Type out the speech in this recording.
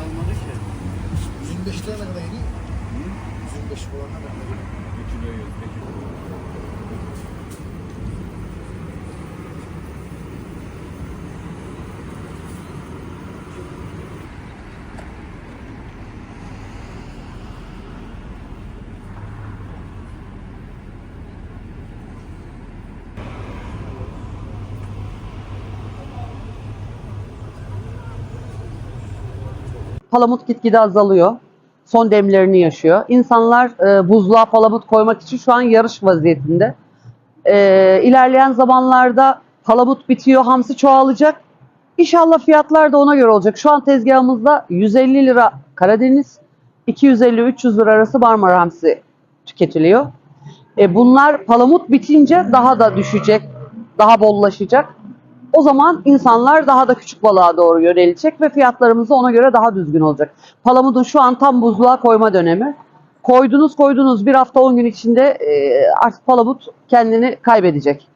Almadı ki. 125 liraya ne kadar yeni? 125 liraya ne kadar yeni? Palamut gitgide azalıyor. Son demlerini yaşıyor. İnsanlar e, buzluğa palamut koymak için şu an yarış vaziyetinde. E, ilerleyen zamanlarda palamut bitiyor, hamsi çoğalacak. İnşallah fiyatlar da ona göre olacak. Şu an tezgahımızda 150 lira Karadeniz, 250-300 lira arası Marmara hamsi tüketiliyor. E, bunlar palamut bitince daha da düşecek, daha bollaşacak. O zaman insanlar daha da küçük balığa doğru yönelecek ve fiyatlarımız ona göre daha düzgün olacak. Palamutun şu an tam buzluğa koyma dönemi. Koydunuz koydunuz bir hafta 10 gün içinde e, artık palamut kendini kaybedecek.